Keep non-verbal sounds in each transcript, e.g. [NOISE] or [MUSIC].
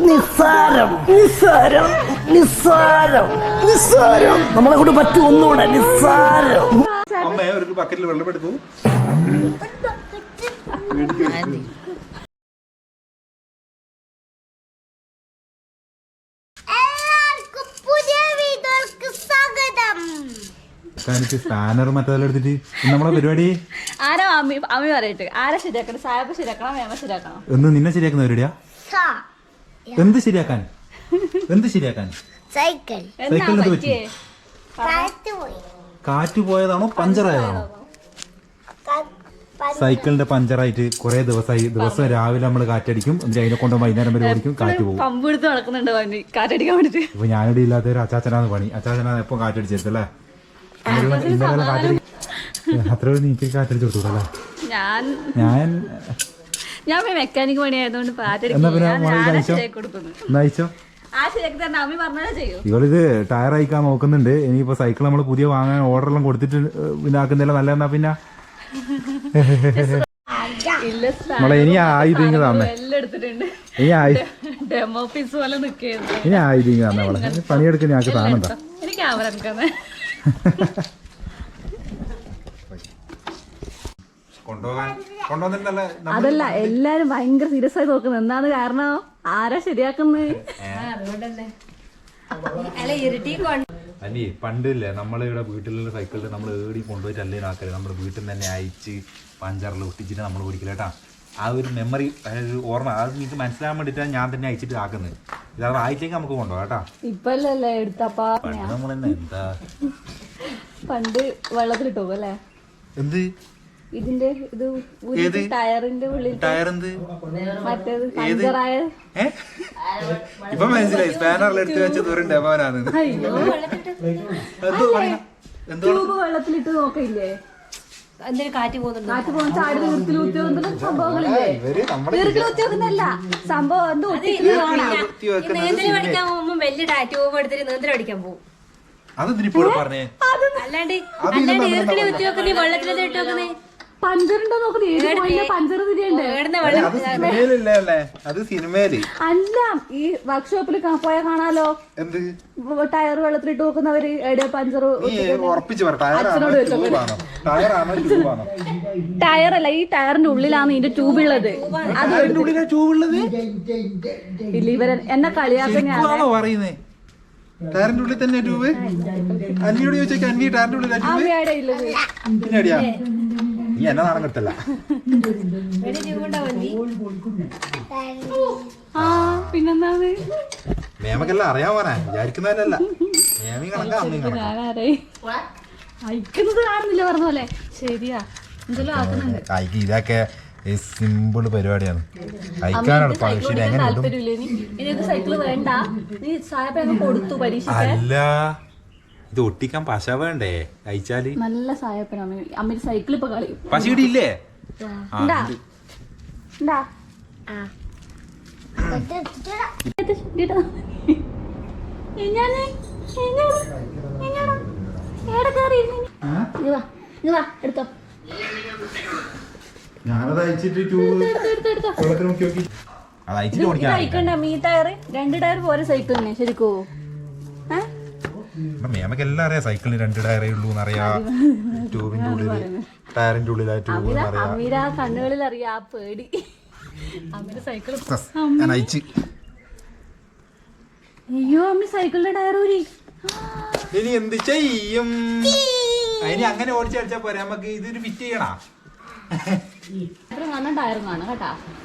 നിസ്സാരം നിസ്സാരം നിസ്സാരം നിസ്സാരം. നമ്മളെ കൊണ്ട് പറ്റും ഒന്നുകൂടെ നിസ്സാരം. അമ്മ ഒരു ബക്കറ്റിൽ വെള്ളം എടുത്തു എല്ലാവർക്കും പുതിയ വീഡിയോക്ക് സ്വാഗതം എനിക്ക് സ്പാനർ മറ്റേതെല്ലാം എടുത്തിട്ട് നമ്മളെ പരിപാടി? ആരാ അമ്മി അമ്മി പറയട്ടെ? ആരാ ശരിയാക്കണം? സായപ്പ ശരിയാക്കണം? മേമ ശരിയാക്കണം? എന്ന് നിന്നെ ശരിയാക്കുന്ന പരിപാടിയാ? എന്ത് ശരിയാക്കാൻ? എന്ത് ശരിയാക്കാൻ? സൈക്കിൾ. സൈക്കിൾ സൈക്കിളിന് എന്ത് കാറ്റ് പോയി. കാറ്റ് പോയതാണോ? പഞ്ചറായതാണോ? സൈക്കിളിന്റെ പഞ്ചറായിട്ട് കുറെ ദിവസമായി. ദിവസം രാവിലെ നമ്മൾ കാറ്റടിക്കും. എന്നിട്ട് അതിനെ കൊണ്ട് വൈകുന്നേരം വരെ ഓടിക്കും. കാറ്റ് പോകും. പമ്പ് എടുത്ത് നടക്കുന്നുണ്ട് കാറ്റടിക്കാൻ വേണ്ടിട്ട്? ഇപ്പൊ ഞാനിവിടെ ഇല്ലാത്ത ഒരു അച്ചാച്ചനാണ് പണി. അച്ചാച്ചനാണ് എപ്പം കാറ്റടിച്ചെടുത്തല്ലേ അത്ര നീക്കി കാറ്റടിച്ചു കൊടുത്തൂടല്ലേ? ഞാൻ ഞാൻ ഞാൻ മെക്കാനിക് പണിയായതുകൊണ്ട് ഇവളിത് ടയർ അയക്കാൻ നോക്കുന്നുണ്ട്. ഇനിയിപ്പോ സൈക്കിൾ നമ്മൾ പുതിയ വാങ്ങാൻ ഓർഡർ എല്ലാം കൊടുത്തിട്ട് ഇതാക്കുന്നില്ല നല്ല എന്നാ പിന്നെ? നമ്മളെ ഇനി ആയുധം ഇങ്ങ് തന്നെ. എല്ലാം ഇനി ആയി. ഇനി ആയുധം ഇങ്ങ് തന്നെ പണിയെടുക്കുന്ന ഞങ്ങൾക്ക് സാധനം അതല്ല എല്ലാരും ഭയങ്കര സീരിയസ് ആയി നോക്കുന്നത്. എന്താണ് കാരണം? ആരാ ശരിയാക്കുന്നത് അനി പണ്ടില്ലേ നമ്മളിവിടെ വീട്ടിലുള്ള സൈക്കിളിൽ നമ്മൾ ഏടി കൊണ്ടുപോയിട്ട് അല്ലേ ആക്കൽ നമ്മുടെ വീട്ടിൽ നിന്ന് തന്നെ അയച്ച് പഞ്ചറിൽ ഒട്ടിച്ചിട്ട് നമ്മൾ ഓടിക്കില്ല കേട്ടാ. ആ ഒരു മെമ്മറി ഒരു ഓർമ്മ അത് നിങ്ങൾക്ക് മനസ്സിലാൻ വേണ്ടിയിട്ടാണ് ഞാൻ തന്നെ അയച്ചിട്ട് ആക്കുന്നത് ഇതാണ് ആയിട്ടേക്ക് നമുക്ക് കൊണ്ടുപോകാം കേട്ടാ. നമ്മൾ തന്നെ എന്താ? പണ്ട് വെള്ളത്തിലിട്ടോ അല്ലേ? എന്ത്? ഇതിന്റെ ഇത് ടയറിന്റെ ഉള്ളിൽ ടയർ എന്ത് മറ്റേത് ഇപ്പൊ മനസ്സിലായി. സ്പാനറിൽ എടുത്ത് വെച്ച ദൂരം അയ്യോ. എന്തോ വെള്ളത്തിലിട്ട് നോക്കില്ലേ എന്തിനു കാറ്റ് പോകുന്നുണ്ട്? കാറ്റ് പോകുന്ന ചാടി നിർത്തി ഊത്തി വെക്കുന്ന സംഭവങ്ങളില്ലേ? ഊത്തി സംഭവം എന്തോ നീന്തൽ പഠിക്കാൻ പോകുമ്പോ വലിയ ട്യൂബ് എടുത്തിട്ട് നീന്തൽ പഠിക്കാൻ പോകും. പറഞ്ഞേ? അല്ലാണ്ട് അല്ലാണ്ട് ഈർക്കിളി കുത്തി വെക്കുന്നേ? ഇട്ട് വെക്കുന്നേ? പഞ്ചറുണ്ടോ നോക്കുന്നത് പഞ്ചർ തിരിയുണ്ട്? അത് അല്ലേ? അത് സിനിമയിൽ. അല്ല ഈ വർക്ക്ഷോപ്പിൽ പോയ കാണാലോ? എന്ത്? ടയർ വെള്ളത്തിലിട്ട് നോക്കുന്നവര് പഞ്ചർ ടയർ അല്ല ഈ ടയറിന്റെ ഉള്ളിലാണ് ഇതിന്റെ ട്യൂബ് ഉള്ളത് അത് അതിന്റെ ട്യൂബ് ഉള്ളത് ഇല്ല ഇവരെ എന്നെ കളിയാക്കുന്ന ആണോ പറയുന്നേ? ടയറിന്റെ ഉള്ളിൽ തന്നെ ട്യൂബ്? അന്നിയോട് ചോദിച്ചേക്ക് അന്നി ടയറിന്റെ ഉള്ളിൽ ട്യൂബ്? പിന്നെ അടിയാ നീ എന്നെ നാണം കിട്ടല്ല പിന്നെന്താണ്? മേമക്കല്ല അറിയാൻ പോരാ. വിചാരിക്കുന്നതല്ല മേമി കണക്കാ അമ്മയും കണക്കാ. അയക്കുന്നത് കാണുന്നില്ല പറഞ്ഞ പോലെ. ശരിയാ. എന്തെല്ലാം ആക്കുന്നുണ്ട്. അയക്ക് ഇതൊക്കെ സിമ്പിൾ പരിപാടിയാണ്. പക്ഷേ എങ്ങനെ അല്ല. ഇത് ഒട്ടിക്കാൻ പശ വേണ്ടേ? അയച്ചാൽ നല്ല സായപ്പന അമ്മ അമ്മ സൈക്കിൾ ഇപ്പൊ കളി പശ എടുത്തോ. ഞാനത് അയച്ചിട്ട് ട്യൂബ് എടുത്തോ എടുത്തോ എടുത്തോ വെള്ളത്തിൽ നോക്കി നോക്കി അത് അയച്ചിട്ട് ഓടിക്കാൻ സൈക്കിളിന്റെ മീ ടയർ രണ്ട് ടയർ പോരെ സൈക്കിളിനെ ശരിക്കോ? മേമക്ക് എല്ലാം അറിയാം. സൈക്കിളിന് രണ്ട് ടയറേ ഉള്ളൂ എന്നറിയാ. ട്യൂബിന്റെ ഉള്ളിൽ ടയറിന്റെ ഉള്ളിലായിട്ട് ട്യൂബ് അമീര എന്നറിയാം. അമീര ആ കണ്ണുകളിൽ അറിയാം ആ പേടി. ഞാൻ അയച്ച്. അയ്യോ അമ്മ സൈക്കിളിന്റെ ടയർ ഊരി. ഇനി എന്ത് ചെയ്യും? ഇനി അങ്ങനെ ഓടിച്ചടിച്ചാ പോരെ. നമുക്ക് ഇതൊരു ഫിറ്റ് ചെയ്യണാ?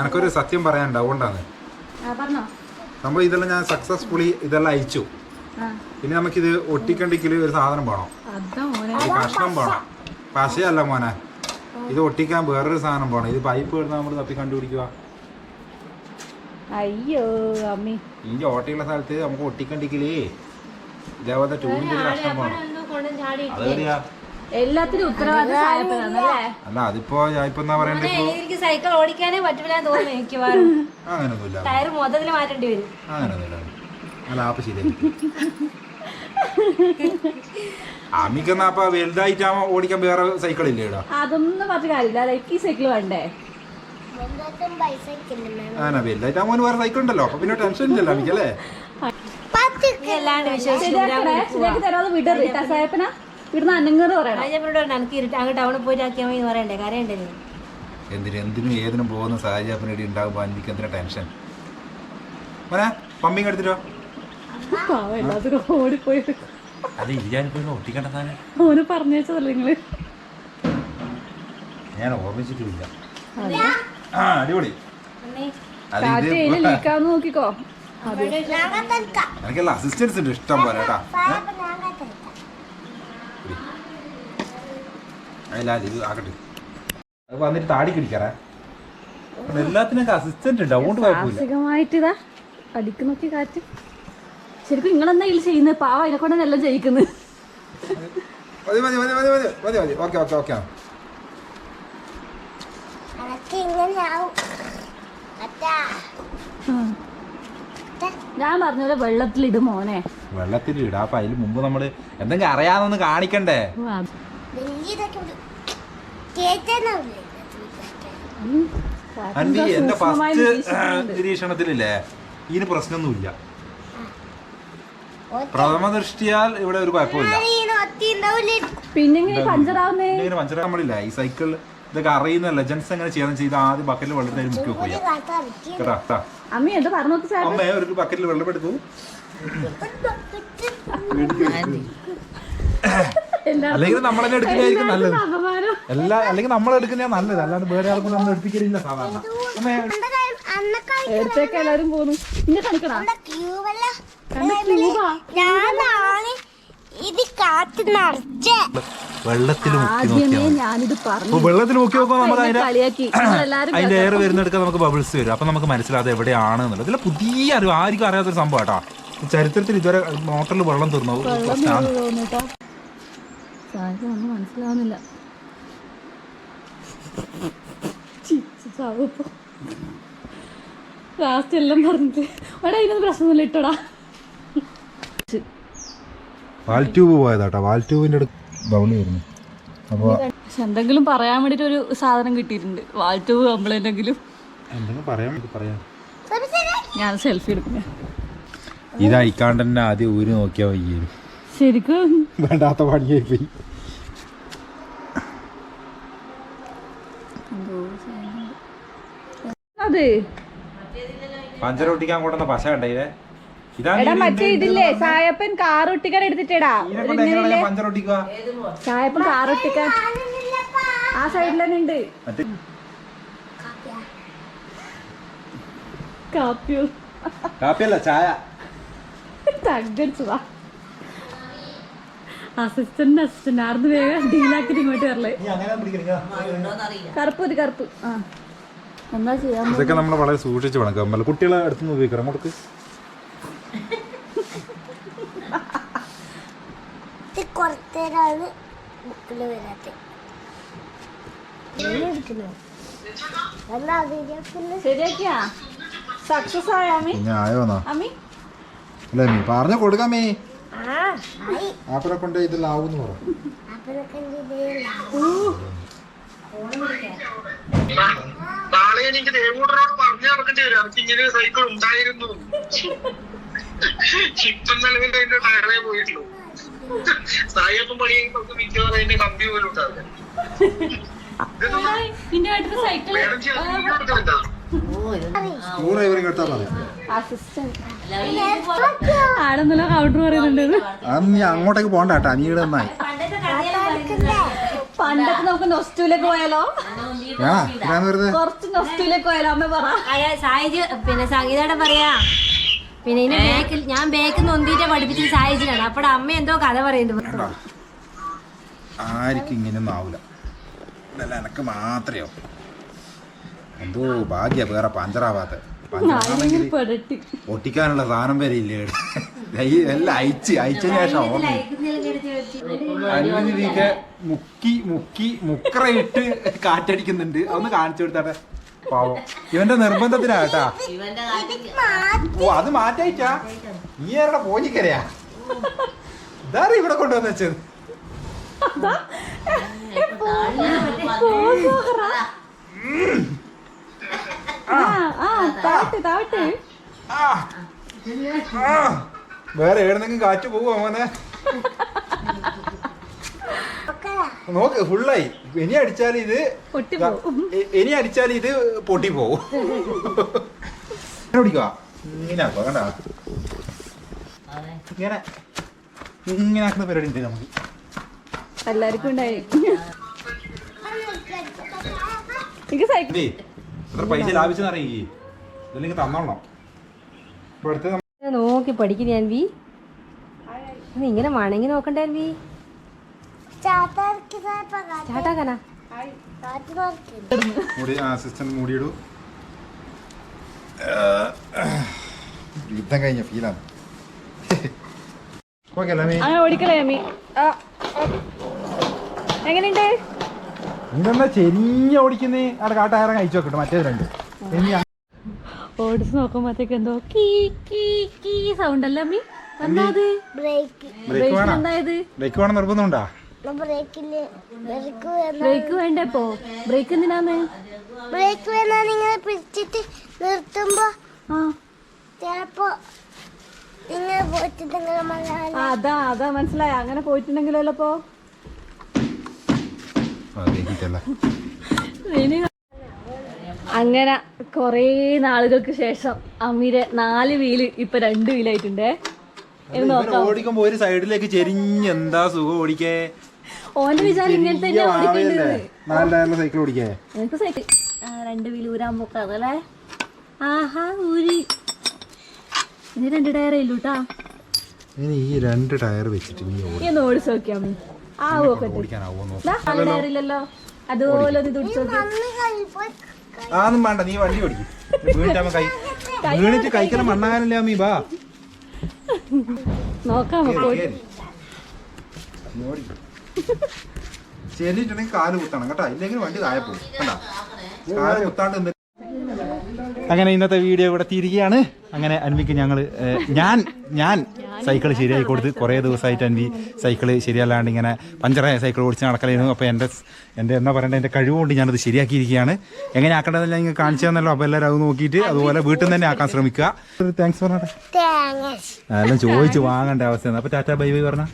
എനക്കൊരു സത്യം പറയാനുണ്ട്. അതുകൊണ്ടാണ്. ആ പറഞ്ഞോ. നമ്മൾ ഇതെല്ലാം ഞാൻ സക്സസ്ഫുള്ളി ഇതെല്ലാം അയച്ചു. ഇനി നമുക്കിത് ഒട്ടിക്കണ്ടെങ്കിൽ ഒരു സാധനം വേണം. ഒരു കഷ്ണം വേണം. പശയല്ല മോനെ. ഇത് ഒട്ടിക്കാൻ വേറൊരു സാധനം വേണം. ഇത് പൈപ്പ് വരുന്ന നമ്മൾ തപ്പി കണ്ടുപിടിക്കുക. അയ്യോ അമ്മി. ഈ ഓട്ടയുള്ള സ്ഥലത്ത് നമുക്ക് ഒട്ടിക്കണ്ടിക്കില്ലേ ഇതേപോലത്തെ ട്യൂബിന്റെ കഷ്ണം വേണം. അതറിയാ എല്ലാത്തിനും ഉത്തരവാദിത്തം അല്ല അതിപ്പോ ഇപ്പൊ പറയണ്ടേ എനിക്ക് സൈക്കിൾ ഓടിക്കാനേ പറ്റില്ല തോന്നുന്നു എനിക്ക് ടയർ മൊത്തത്തിൽ മാറ്റേണ്ടി വരും. അങ്ങനൊന്നുമില്ല. അല്ല ആപ്പ് അമ്മിക്കെന്നാ അപ്പൊ വലുതായിട്ടാകുമ്പോ ഓടിക്കാൻ വേറെ സൈക്കിൾ ഇല്ലേ ഇവിടെ അതൊന്നും പറഞ്ഞ കാര്യമില്ല. ഈ സൈക്കിൾ വേണ്ടേ? വേറെ സൈക്കിൾ ഉണ്ടല്ലോ അപ്പൊ പിന്നെ ടെൻഷൻ ഇല്ലല്ലോ അമ്മിക്കല്ലേ ഇവിടുന്ന് പറയണം. പോയിട്ട് ആക്കിയാൽ മതി പറയണ്ടേ? കരയണ്ടേ എന്തിനും എന്തിനും ഏതിനും പോകുന്ന സാഹചര്യം ഇടി ഉണ്ടാകുമ്പോൾ എന്തിനാ ടെൻഷൻ? മോനെ പമ്പിങ് എടുത്തിട്ടോ എല്ലാത്തിനും ഓടിപ്പോയി. അത് ഇരിയാനിപ്പോ ഒട്ടിക്കേണ്ട സാധനം. ഓന് പറഞ്ഞേച്ചതല്ലേ നിങ്ങൾ? ഞാൻ ഓർമ്മിച്ചിട്ടില്ല. ആ അടിപൊളി. ലീക്കാന്ന് നോക്കിക്കോ. അതെ. എനിക്കെല്ലാം അസിസ്റ്റൻസ് ഉണ്ട് ഇഷ്ടം പോലെ കേട്ടാ. അല്ല ഇത് ആക്കട്ടെ. അത് വന്നിട്ട് താടി കിടിക്കാറേ എല്ലാത്തിനൊക്കെ അസിസ്റ്റന്റ് ഉണ്ട് അതുകൊണ്ട് കുഴപ്പമില്ല. മാനസികമായിട്ട് ഇതാ അടിക്ക് നോക്കി കാറ്റ്. ശരിക്കും നിങ്ങളെന്നാ ഇതിൽ ചെയ്യുന്നത് പാവ അതിനെ കൊണ്ട് എല്ലാം ജയിക്കുന്നത് മതി മതി മതി മതി മതി മതി മതി. Okay okay okay. അതൊക്കെ ഇങ്ങനെയാവും. അച്ഛാ ഞാൻ പറഞ്ഞ വെള്ളത്തിൽ ഇടും മോനെ. വെള്ളത്തിൽ ഇടാ അപ്പൊ അതിന് മുമ്പ് നമ്മൾ എന്തെങ്കിലും അറിയാതൊന്ന് കാണിക്കണ്ടേ? എന്റെ ഫസ്റ്റ്. നിരീക്ഷണത്തിലില്ലേ? ഇതിന് പ്രശ്നമൊന്നുമില്ല. പ്രഥമ ദൃഷ്ടിയാൽ ഇവിടെ ഒരു കുഴപ്പമില്ല. പിന്നെ ഇങ്ങനെ പഞ്ചറാവുന്നേ? ഇങ്ങനെ നമ്മളില്ല ഈ സൈക്കിൾ ഇതൊക്കെ അറിയുന്ന ലെജൻസ് എങ്ങനെ ചെയ്യാൻ ചെയ്ത് ആദ്യം ബക്കറ്റിൽ വെള്ളത്തിൽ മുക്കി വെക്കുക അമ്മ എന്താ പറഞ്ഞു അമ്മ ഒരു ബക്കറ്റിൽ വെള്ളം എടുത്തു അല്ലെങ്കിൽ നമ്മൾ തന്നെ എടുക്കുന്നതായിരിക്കും നല്ലത്. എല്ലാ അല്ലെങ്കിൽ നമ്മൾ എടുക്കുന്നതാണ് നല്ലത്. അല്ലാണ്ട് വേറെ ആൾക്കും നമ്മൾ എടുപ്പിക്കലില്ല സാധാരണ. അമ്മേ. പോകുന്നു ഇന്നെ ക്യൂബാ ഞാനാണ് ഇത് കാറ്റ് നിറച്ചേ വെള്ളത്തിൽ ഞാനിത് പറഞ്ഞു. വെള്ളത്തിൽ മുക്കി നോക്കുമ്പോൾ നമുക്ക് എന്നെ [CLEARS THROAT] അതിന്റെ കളിയാക്കി. അതിന്റെ എയർ വരുന്നെടുക്കാൻ നമുക്ക് ബബിൾസ് വരും. അപ്പൊ നമുക്ക് മനസ്സിലാതെ എവിടെയാണ് എന്നുള്ളത്. ഇതിലെ പുതിയ അറിവ് ആർക്കും അറിയാത്തൊരു സംഭവം കേട്ടോ ചരിത്രത്തിൽ ഇതുവരെ മോട്ടറിൽ വെള്ളം തീർന്നു. പ്രശ്നമാണ് മനസ്സിലാവുന്നില്ല. ലാസ്റ്റ് എല്ലാം പറഞ്ഞിട്ട്. എടാ ഇതിനൊന്നും പ്രശ്നമൊന്നുമില്ല. ഇട്ടടാ. വാൽ ട്യൂബ് പോയതാട്ടോ. വാൽ ട്യൂബിന്റെ അടുത്ത് ബൗണ്ടി വരുന്നു. അപ്പോൾ എന്തെങ്കിലും പറയാൻ വേണ്ടിട്ട് ഒരു സാധനം കിട്ടിയിട്ടുണ്ട്. വാൽട്യൂബ് കംപ്ലൈന്റ് എന്തെങ്കിലും പറയാൻ പറയാം. ഞാൻ സെൽഫി എടുക്കുന്നു. ഇത് അയക്കാണ്ട് തന്നെ ആദ്യം ഊരി നോക്കിയാൽ വയ്യ. ശരിക്കും. വേണ്ടാത്ത പണിയായി പോയി അതെ. പഞ്ചർ ഒട്ടിക്കാൻ കൊണ്ടുവന്ന പശ കണ്ടേ എടാ മറ്റേ ഇതില്ലേ സായപ്പൻ കാറൊട്ടിക്കാൻ എടുത്തിട്ടേടാ. സായപ്പൻ കാർ ഒട്ടിക്കാൻ ആ സൈഡിൽ തന്നെ ഉണ്ട് കാപ്പിയോ? കാപ്പിയല്ല ചായ. തകടിച്ചതാ അസിസ്റ്റന്റ് അസിസ്റ്റന്റ് ആർന്ന് വേഗം ഡീലാക്കിട്ട് ഇങ്ങോട്ട് വരല്ലേ കറുപ്പ് മതി കറുപ്പ്. ആ. എന്താ ചെയ്യാൻ ഇതൊക്കെ നമ്മൾ വളരെ സൂക്ഷിച്ച് വേണം കുട്ടികളെ അടുത്തുനിന്ന് ഉപയോഗിക്കണം അങ്ങോട്ട് ഇത് കുറച്ചേരാണ് ബുക്കിൽ വരാത്തത് സക്സസ് ആയോ അമ്മി? അമ്മി? അല്ലേ പറഞ്ഞു കൊണ്ട് പറ. നാളെ എനിക്ക് ദേവൂടനോട് പറഞ്ഞു നടക്കേണ്ടി വരും. എനിക്ക് ഇങ്ങനെ സൈക്കിൾ ഉണ്ടായിരുന്നു. [LAUGHS] ഇപ്പം നിലവിൽ അതിന്റെ ടയറേ പോയിട്ടുള്ളൂ. സായിപ്പം പണി നമുക്ക് മിക്കവാറും അതിന്റെ കമ്പി പോലും ഉണ്ടാവില്ല ആടെന്നല്ല കൗണ്ടർ പറയുന്നുണ്ട്. നീ അങ്ങോട്ടേക്ക് പോകണ്ട കേട്ടോ നീ ഇവിടെ നന്നായി പണ്ടൊക്കെ നമുക്ക് നൊസ്റ്റൂലേക്ക് പോയാലോ? കുറച്ച് നൊസ്റ്റൂലേക്ക് പോയാലോ? അമ്മ പറ. സായിജ് പിന്നെ സംഗീതയുടെ പറയാ പിന്നെ ഇതിന്റെ ബേക്കിൽ ഞാൻ ബേക്കിൽ നൊന്തിട്ട് പഠിപ്പിച്ച സാഹചര്യമാണ് അപ്പടെ അമ്മ എന്തോ കഥ പറയുന്നുണ്ട് ആർക്കും ഇങ്ങനെ ആവൂല. ഇതല്ല എനക്ക് മാത്രയോ എന്തോ ഭാഗ്യ വേറെ പഞ്ചറാവാത്ത. ഒട്ടിക്കാനുള്ള സാധനം വരെ ഇല്ലേ എല്ലാം അയച്ച് അയച്ചതിന് ശേഷം മുക്കി മുക്കി മുക്കറയിട്ട് കാറ്റടിക്കുന്നുണ്ട്. അതൊന്ന് കാണിച്ചു കൊടുത്താട്ടെ. പാവം. ഇവന്റെ നിർബന്ധത്തിനാട്ടാ. ഓ അത് മാറ്റായിട്ടാ? നീ ആരുടെ പോഞ്ഞിക്കരയാ ഇതാറി ഇവിടെ കൊണ്ടുവന്ന് വെച്ചത്? വേറെ എവിടെന്നെങ്കിലും കാറ്റ് പോവോ മോനെ? നോക്ക് ഫുള്ളായി ഇനി അടിച്ചാൽ ഇത് ഇനി അടിച്ചാൽ ഇത് പൊട്ടി പോവും. പിടിക്കുക ഇങ്ങനെ ആക്കുക കണ്ട? ഇങ്ങനെ. ഇങ്ങനെ ആക്കുന്ന പരിപാടി ഉണ്ട് നമുക്ക്. എല്ലാവർക്കും ഉണ്ടായി. എത്ര പൈസ ലാഭിച്ചെന്ന് അറിയി ഇതല്ലെങ്കിൽ നമ്മ- നോക്കി പഠിക്കുന്നു ഞാൻ വി. ഇങ്ങനെ മണങ്ങി നോക്കണ്ടേ വി? മൂടി മൂടിയിടൂ. യുദ്ധം കഴിഞ്ഞ ഫീലാണ്. എങ്ങനെയുണ്ട്? ചെരിഞ്ഞ ഓടിക്കുന്നേ? അവിടെ കാട്ടായിരം കഴിച്ചു നോക്കട്ടെ മറ്റേത് രണ്ട്. ഇനി ഓടിച്ച് നോക്കുമ്പോഴത്തേക്ക് എന്തോ കീ കീ കീ സൗണ്ട് അല്ലേ അമ്മി എന്താ ബ്രേക്ക് ബ്രേക്ക് വേണം? നിർബന്ധമുണ്ടാ? ബ്രേക്ക് ബ്രേക്ക് വേണ്ടേ ഇപ്പോ? ബ്രേക്ക് എന്തിനാന്ന്? ബ്രേക്ക് വേണം നിങ്ങൾ പിടിച്ചിട്ട് നിർത്തുമ്പോ ചിലപ്പോ നിങ്ങൾ പോയിട്ട് നിങ്ങൾ മല അതാ അതാ മനസ്സിലായ. അങ്ങനെ പോയിട്ടുണ്ടെങ്കിലല്ലോ ഇനി അങ്ങനെ കൊറേ നാളുകൾക്ക് ശേഷം അമീരെ നാല് വീൽ ഇപ്പൊ രണ്ട് വീലായിട്ടുണ്ടേ. ഓടിക്കുമ്പോ ഒരു സൈഡിലേക്ക് ചെരിഞ്ഞ് എന്താ സുഖം ഓടിക്കേ? ഓന്റെ വിചാരം ഇങ്ങനെ തന്നെ ഓടിക്കേണ്ടത്. നാല് സൈക്കിൾ ഓടിക്കേ? എനിക്ക് സൈക്കിൾ രണ്ട് വീൽ ഊരാൻ പോക്കാതല്ലേ ആഹാ ഊരി. ഇനി രണ്ട് ടയറേ ഉള്ളൂ കേട്ടാ ഇനി ഈ രണ്ട് ടയർ വെച്ചിട്ട് നീ ഒന്ന് ഓടിച്ചു നോക്കിയാ ആ അതുപോലെ വേണ്ട നീ വണ്ടി ഓടിക്കും. വീണിട്ടാകുമ്പോ കൈ വീണിട്ട് കൈക്കല മണ്ണാകാനല്ലേ അമ്മീ ബാ. നോക്കാം. ചെല്ലിട്ടുണ്ടെങ്കിൽ കാൽ കുത്തണം കേട്ടോ. ഇല്ലെങ്കിൽ വണ്ടി താഴെ പോകും. കണ്ടാ? കാൽ കുത്താണ്ട് അങ്ങനെ ഇന്നത്തെ വീഡിയോ ഇവിടെ തിരികെയാണ്. അങ്ങനെ അൻവിക്ക് ഞങ്ങൾ ഞാൻ ഞാൻ സൈക്കിൾ ശരിയായി കൊടുത്ത് കുറേ ദിവസമായിട്ട് അൻവി സൈക്കിൾ ശരിയല്ലാണ്ട് ഇങ്ങനെ പഞ്ചറായ സൈക്കിൾ ഓടിച്ച് നടക്കലായിരുന്നു. അപ്പോൾ എന്റെ എന്റെ എന്താ പറയേണ്ടത് എന്റെ കഴിവുകൊണ്ട് ഞാനത് ശരിയാക്കിയിരിക്കുകയാണ്. എങ്ങനെ ആക്കേണ്ടതെല്ലാം നിങ്ങൾ കാണിച്ചു തന്നല്ലോ. അപ്പോൾ എല്ലാവരും അത് നോക്കിയിട്ട് അതുപോലെ വീട്ടിൽ നിന്ന് തന്നെ ആക്കാൻ ശ്രമിക്കുക. താങ്ക്സ് പറഞ്ഞാൽ എല്ലാം ചോദിച്ച് വാങ്ങേണ്ട അവസ്ഥയാണ്. അപ്പോൾ ടാറ്റ ബൈ ബൈ പറഞ്ഞ.